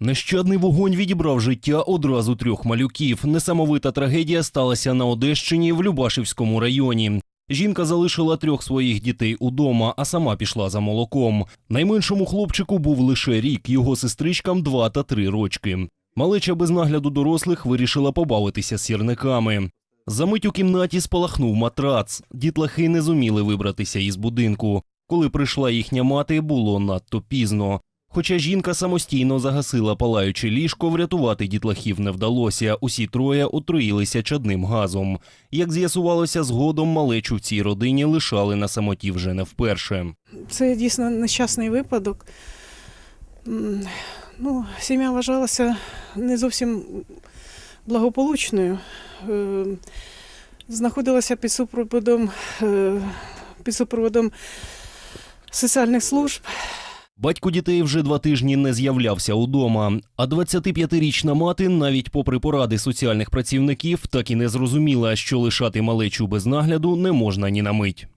Нещадний вогонь відібрав життя одразу трьох малюків. Несамовита трагедія сталася на Одещині в Любашівському районі. Жінка залишила трьох своїх дітей удома, а сама пішла за молоком. Найменшому хлопчику був лише рік, його сестричкам два та три рочки. Малеча без нагляду дорослих вирішила побавитися сірниками. Замить у кімнаті спалахнув матрац. Дітлахи не зуміли вибратися із будинку. Коли прийшла їхня мати, було надто пізно. Хоча жінка самостійно загасила палаюче ліжко, врятувати дітлахів не вдалося. Усі троє отруїлися чадним газом. Як з'ясувалося, згодом малечу в цій родині лишали на самоті вже не вперше. Це дійсно нещасний випадок. Ну, сім'я вважалася не зовсім благополучною. Е, Знаходилася під супроводом, е, під супроводом соціальних служб. Батько дітей вже два тижні не з'являвся удома. А 25-річна мати, навіть попри поради соціальних працівників, так і не зрозуміла, що лишати малечу без нагляду не можна ні на мить.